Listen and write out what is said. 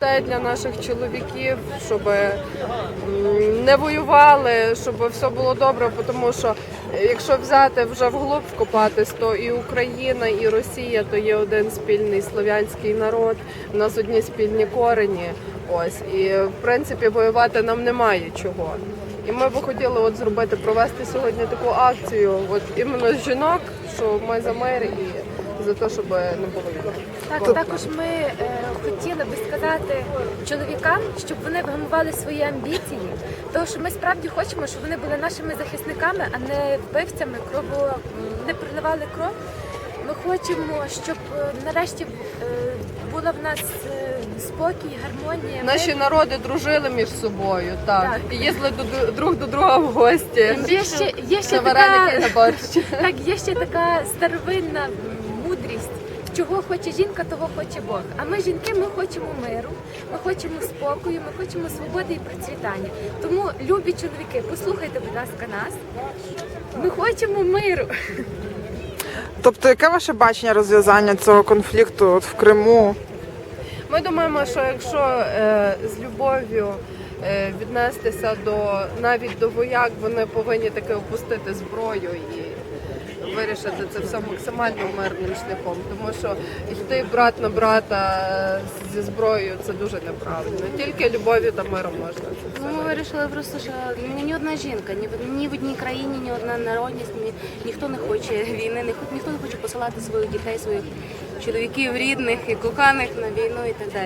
Це для наших чоловіків, щоб не воювали, щоб все було добре, тому що е, якщо взяти вже вглуб вкопатись, то і Україна, і Росія то є один спільний слов'янський народ. У нас одні спільні корені. Ось і в принципі воювати нам немає чого. І ми би хотіли от зробити провести сьогодні таку акцію, от іменно жінок, що ми за мир і за те, щоб не було війни. Так, також ми е, хотіли би сказати чоловікам, щоб вони вгамували свої амбіції, тому що ми справді хочемо, щоб вони були нашими захисниками, а не вбивцями, крову не проливали кров. Ми хочемо, щоб е, нарешті е, була в нас е, спокій, гармонія. Наші мир. народи дружили між собою, так, Так. і їздили до, друг до друга в гості. Є ще, є ще Це вареники на така, борщ. так, є ще така старовинна м. Чого хоче жінка, того хоче Бог. А ми жінки, ми хочемо миру, ми хочемо спокою, ми хочемо свободи і процвітання. Тому, любі чоловіки, послухайте, будь ласка, нас. Ми хочемо миру. Тобто, яке ваше бачення розв'язання цього конфлікту от в Криму? Ми думаємо, що якщо е, з любов'ю е, віднестися до навіть до вояк, вони повинні таки опустити зброю і вирішити це все максимально мирним шляхом. Тому що йти брат на брата зі зброєю це дуже неправильно. Тільки любов'ю та миром можна це. Ну, ми вирішили просто, що ні, ні одна жінка, ні, в- ні в одній країні, ні одна народність, ні, ніхто не хоче війни, ні, ніхто не хоче посилати своїх дітей, своїх чоловіків, рідних і коханих на війну і так далі.